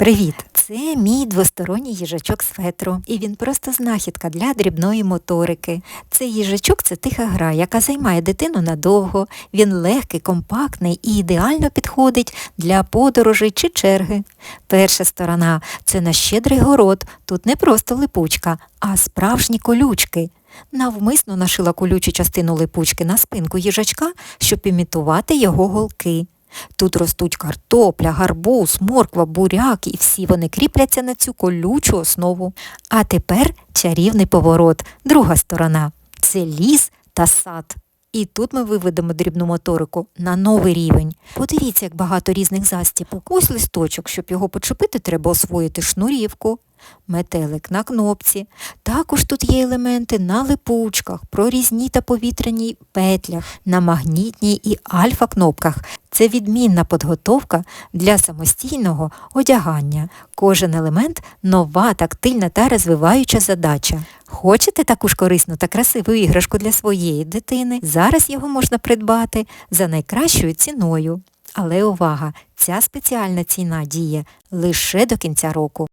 Привіт! Це мій двосторонній їжачок з фетру, і він просто знахідка для дрібної моторики. Цей їжачок це тиха гра, яка займає дитину надовго. Він легкий, компактний і ідеально підходить для подорожей чи черги. Перша сторона це наш щедрий город. Тут не просто липучка, а справжні колючки. Навмисно нашила колючу частину липучки на спинку їжачка, щоб імітувати його голки. Тут ростуть картопля, гарбуз, морква, буряк, і всі вони кріпляться на цю колючу основу. А тепер чарівний поворот, друга сторона це ліс та сад. І тут ми виведемо дрібну моторику на новий рівень. Подивіться, як багато різних застіпок. Ось листочок, щоб його почепити, треба освоїти шнурівку. Метелик на кнопці. Також тут є елементи на липучках, прорізні та повітряній петлях, на магнітній і альфа-кнопках. Це відмінна підготовка для самостійного одягання. Кожен елемент нова, тактильна та розвиваюча задача. Хочете таку ж корисну та красиву іграшку для своєї дитини? Зараз його можна придбати за найкращою ціною. Але увага! Ця спеціальна ціна діє лише до кінця року.